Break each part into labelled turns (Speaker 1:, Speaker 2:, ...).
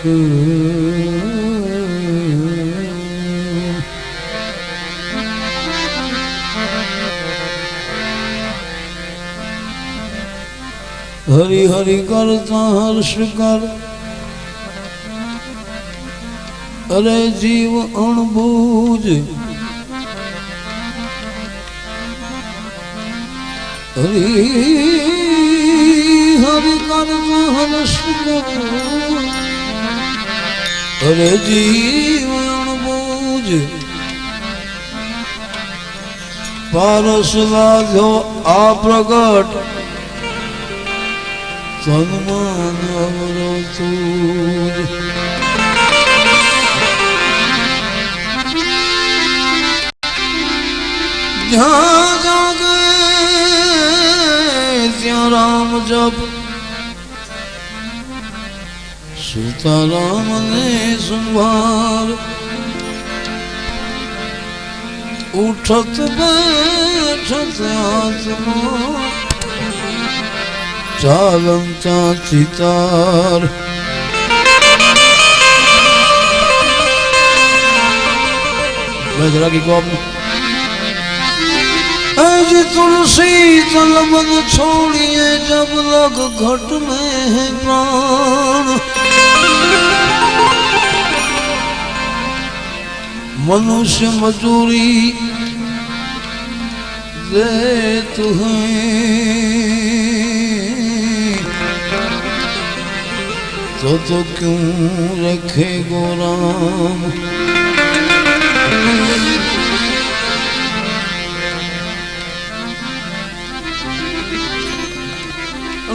Speaker 1: હરિ હરિ કરતા હર્ષ કર અરે જીવ અણબૂજ હરિ હરિ કરતા હર્ષ કર અરે જીવ બુજ. પારસ લાગ્યો આ પ્રગટ. સન્માન અવરતું જ્યાં જાગે ત્યાં રામ જપ સીતારામ ને સંભાળ ઉઠત બેઠત આત્મા ચાલંતા ચિતાર ગજરાકી કોપ જ તુલસી તલબદ છોડીએ જબ લગ ઘટ મેં પ્રાણ. મનુષ્ય મજૂરી દે તુહે તો તો ક્યું રખે ગો રામ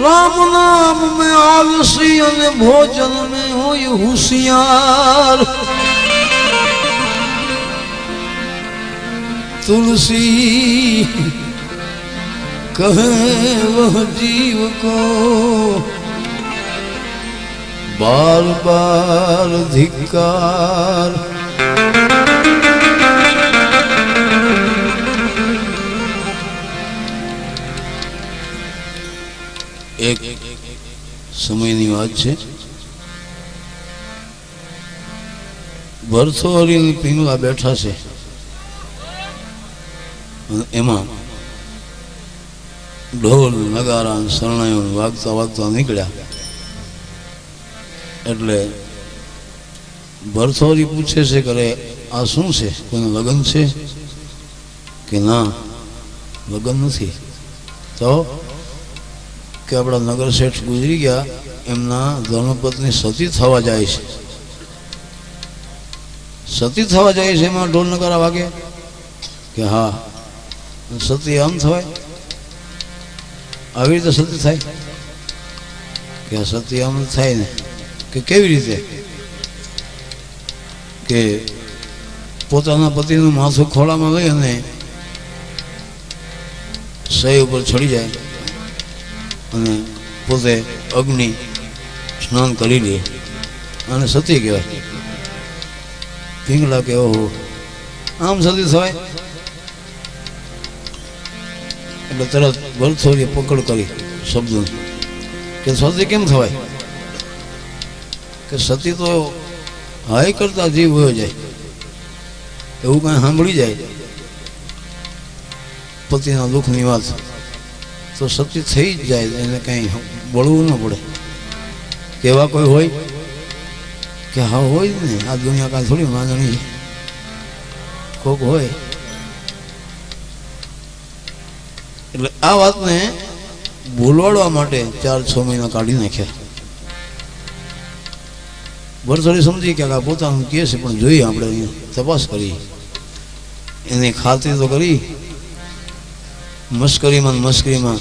Speaker 1: રામ નામ મેં આલસી અને ભોજન મેં હોય હોશિયાર. તુલસી કહે વહ જીવ કો. બાર બાર ધિકાર એક સમયની વાત છે. ભરથોરી પીંગલા બેઠા છે. એમાં ઢોલ, નગારા શરણાઈઓ વાગતા વાગતા નીકળ્યા. એટલે ભરથોરી પૂછે છે કે આ શું છે? કોઈનું લગ્ન છે? કે ના, લગ્ન નથી. તો કે આપણા નગર શેઠ ગુજરી ગયા, એમના ધર્મપત્ની સતી થવા જાય છે. સતી થવા જાય છે એમાં ઢોલ નગારા વાગે? કે હા. સતી આમ થવાય? આવી રીતે સતી થાય? કે સતી આમ થાય ને? કે કેવી રીતે? કે પોતાના પતિનું માથું ખોળામાં લઈ અને સહી ઉપર ચડી જાય. અને પોતે અગ્નિ સ્નાન કરી લે. અને સતી કહેવાય. પીંગલા કે ઓહો. આમ સતી થવાય એટલે તરત વરથોરીએ પકડ કરી શબ્દોની કે સતી કેમ થવાય કે સતી તો હાય કરતા જીવ વયો જાય. એવું કાંઈ સાંભળી જાય? પતિના દુઃખની વાત. તો શક્તિ થઈ જ જાય એને કંઈ બળવું ન પડે. કેવા કોઈ હોય? કે હા, હોય ને. આ દુનિયા કાંઈ થોડી માંગણી કોક હોય. એટલે આ વાતને ભૂલવાડવા માટે ચાર છ મહિના કાઢી નાખ્યા. વરસોડી સમજી કે આ પોતાનું કહે છે, પણ જોઈએ આપણે અહીંયા તપાસ કરી. એની ખાતરી તો કરી. મશ્કરીમાં મસ્કરીમાં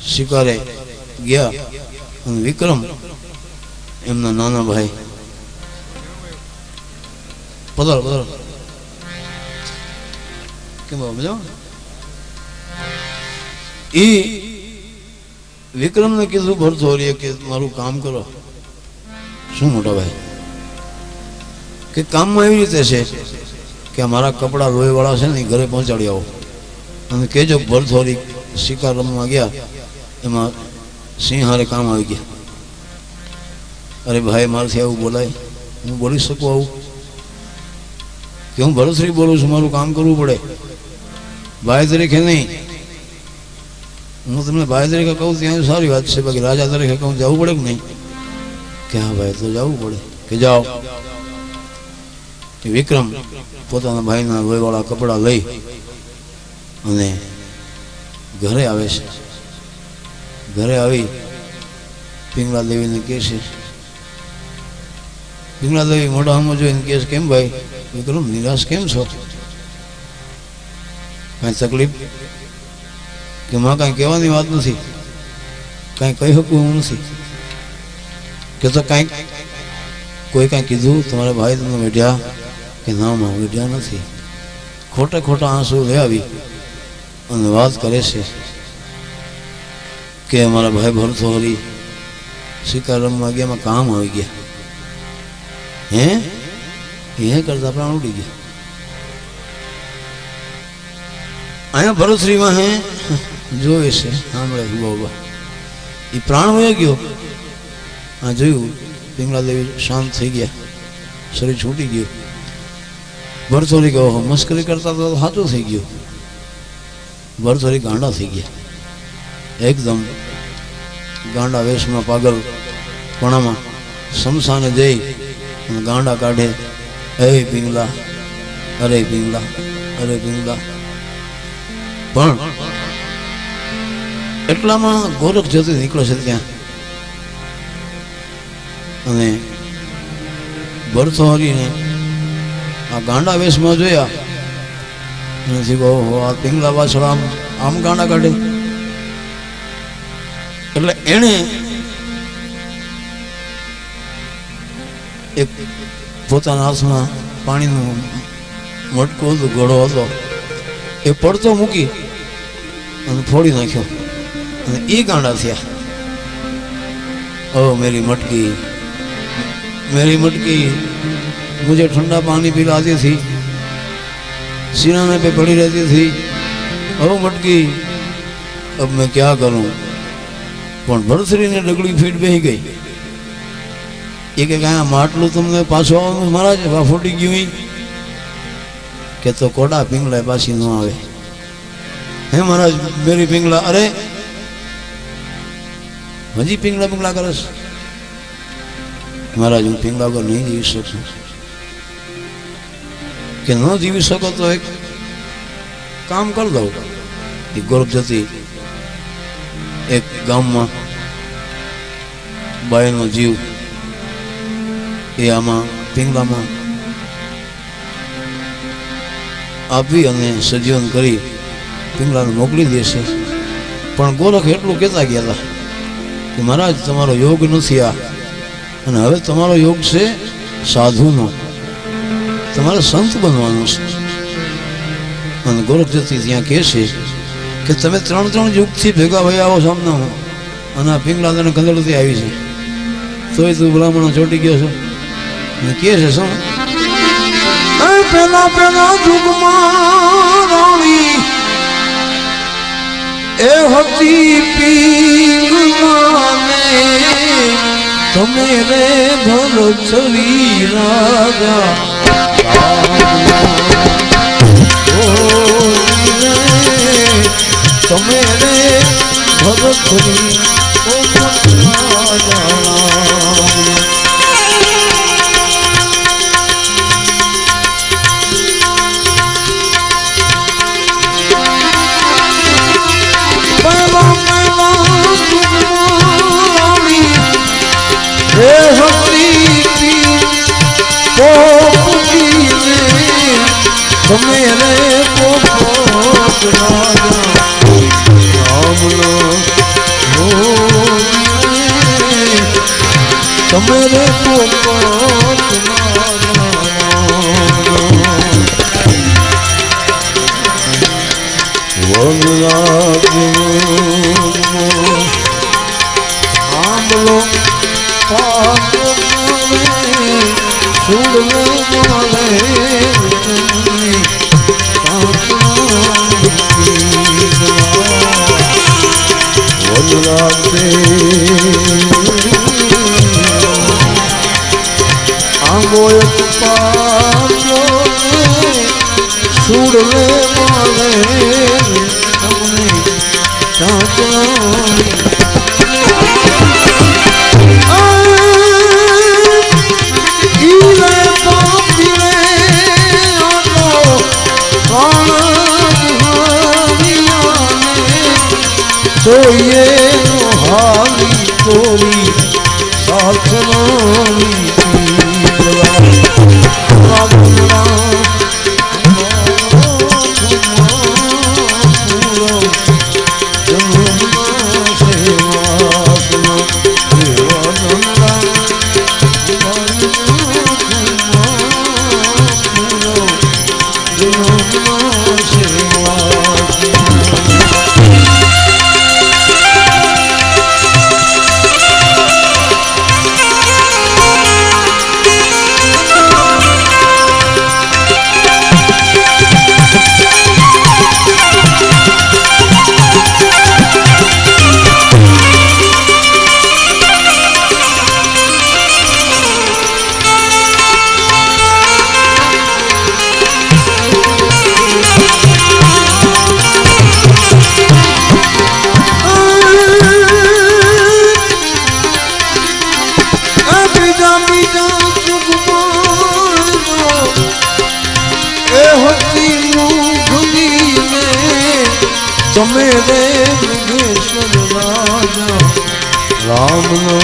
Speaker 1: શિકારે ગયા. વિક્રમ, એમના નાના ભાઈ. પધારો પધારો. કેમ બાબા એ વિક્રમને કીધું ભરથોરીએ કે મારું કામ કરો. શું મોટા ભાઈ? કે કામમાં એવી રીતે છે કે મારા કપડાં લોહીવાળા છે ને એ ઘરે પહોંચાડી આવો. અને કહેજો ભરથોરી શિકાર રમવા ગયા, એમાં સિંહ હારે કામ આવી ગયા. અરે ભાઈ, મારાથી આવું બોલાય. હું બોલી શકું આવું? કે હું ભરતશ્રી બોલું છું, મારું કામ કરવું પડે. ભાઈ તરીકે નહીં. હું તમને ભાઈ તરીકે કહું ત્યાં સારી વાત છે, બાકી રાજા તરીકે કહું, જવું પડે કે નહીં? કે હા ભાઈ, તો જવું પડે. કે જાઓ. વિક્રમ પોતાના ભાઈના લોહીવાળા કપડાં લઈ અને ઘરે આવે છે. ઘરે આવી પિંગલા દેવીને કહે છે, પિંગલા દેવી મોઢામાં જોઈને કહે છે, કેમ ભાઈ, વિક્રમ, નિરાશ કેમ છો? કાંઈ તકલીફ? કે માં કાંઈ કહેવાની વાત નથી? કાંઈ કહી શકું હું નથી? કે તો કાંઈક, કોઈ કાંઈ કીધું, તમારા ભાઈ તમને વેઢ્યા કે ના માં વેઢ્યા નથી. ખોટે ખોટા આંસુ લઈ આવી અને વાત કરે છે કે અમારા ભાઈ ભરતો હરી શિકાર રમવા ગયા, એમાં કામ આવી ગયા. હે? એ કરતા પ્રાણ ઉડી ગયા. અહીંયા ભરતશ્રીમાં હે? જોવે છે, સાંભળે છે બાબા એ પ્રાણ વયો ગયો. આ જોયું પિંગલા દેવી શાંત થઈ ગયા. શરીર છૂટી ગયું. ભરતોરી કહો મસ્કરી કરતા તો સાચું થઈ ગયું. ભરતોરી ગાંડા થઈ ગયા. એકદમ ગાંડા વેશમાં પાગલ પણામાં શમશાને જઈ અને ગાંડા કાઢે. હે પિંગલા, અરે પિંગલા અરે પિંગલા. પણ એટલામાં ગોરખ જતી નીકળે છે ત્યાં. અને ભરતોહરીને આ ગાંડા વેશમાં જોયા. એનાથી કહો આ પિંગલા પાછળ આમ આમ ગાંડા કાઢે. એટલે એણે એક પોતાના હાથમાં પાણીનું મટકો હતો ઘોડો હતો. એ પડતો મૂકી અને ફોડી નાખ્યો. અને એ ગાંડા થયા. ઓ મેરી મટકી મેરી મટકી मुझे ठंडा पानी पिलाती थी सीनाने पे पड़ी रहती थी ओ मटकी अब मैं क्या करूं પણ ભરતરીને ડગડી ફીટ બેહી ગઈ એ કે કાંઈ માટલું તમને પાછું આવવાનું મહારાજ આ ફૂટી ગયું ઈ? કે તો કોડા પિંગલા પાછી ન આવે હે મહારાજ મેરી પિંગલા અરે હજી પિંગલા પિંગલા કરે છે મહારાજ હું પિંગલા વગર નહીં જીવી શકું કે ન જીવી શકો તો એક કામ કરી દઉં. એ ગોરખ જતી એક ગામમાં બાયનો જીવ એ આમાં પિંગલામાં આપી અને સજીવન કરી પિંગલાને મોકલી દેશે પણ ગોરખ એટલું કહેતા ગયા હતા કે મહારાજ, તમારો યોગ નથી આ. અને હવે તમારો યોગ છે સાધુનો. તમારે સંત બનવાનું છે. અને ગોરખજતી ત્યાં કહે છે કે તમે ત્રણ ત્રણ યુગથી ભેગા ભાઈ આવો સામના અને આ પિંગલા તને કંદડથી આવી છે તોય તું બ્રાહ્મણો ચોટી ગયો છો? અને કહે છે, શું? એ પેલા પેલા યુગમાં રાણી, એ હતી પિંગલાને તમે રે ભરતરી રાજા. તમે ભગત ઓ રાજા Sudo રામનો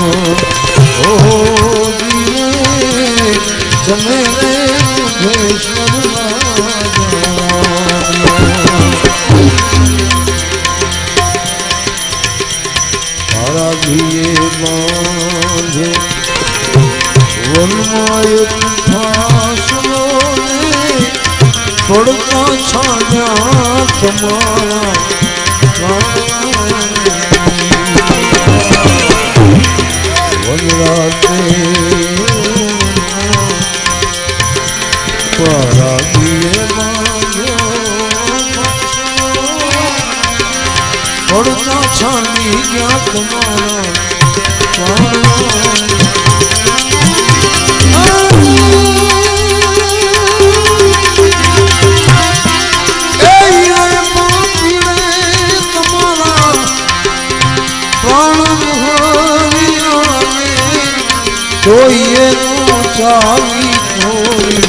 Speaker 1: જોઈએ ચાવી થોડી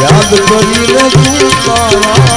Speaker 1: યાદ કરી લે તું તારા.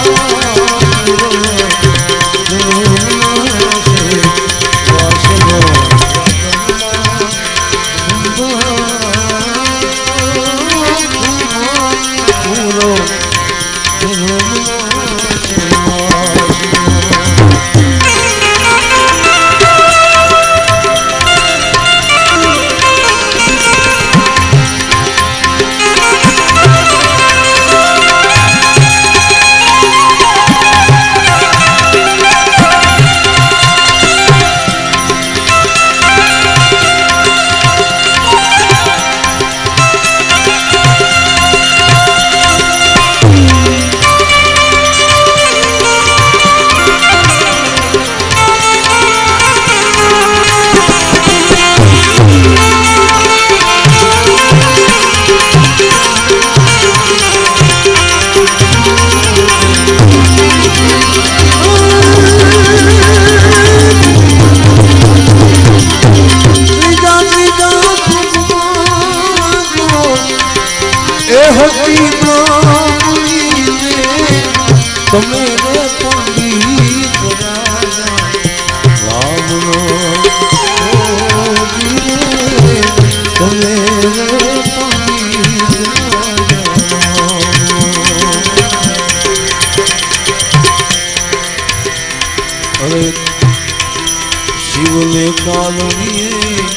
Speaker 1: શિવને કાલની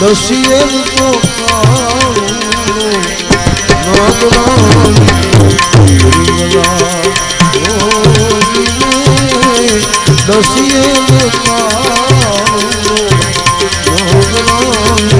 Speaker 1: દશીએ તો દશીએ Oh.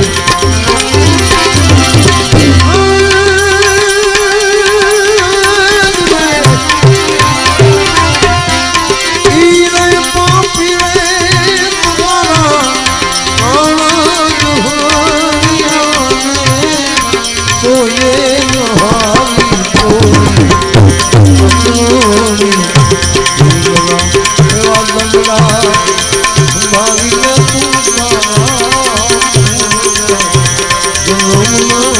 Speaker 1: you.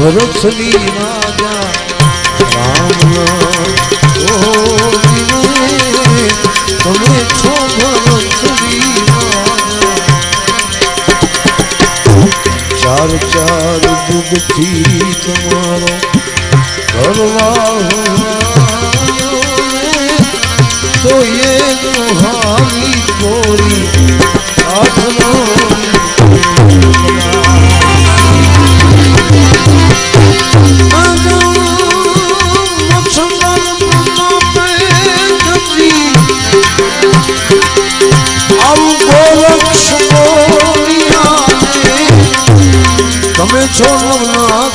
Speaker 1: ભરતની રાજા. રામના તમે છો ભરતની રાજા. ચાર ચાર યુગથી તમારો કરવા તો એ હાવી કોરી. આઠનો ગોરિયાને તમે છો નવનાથ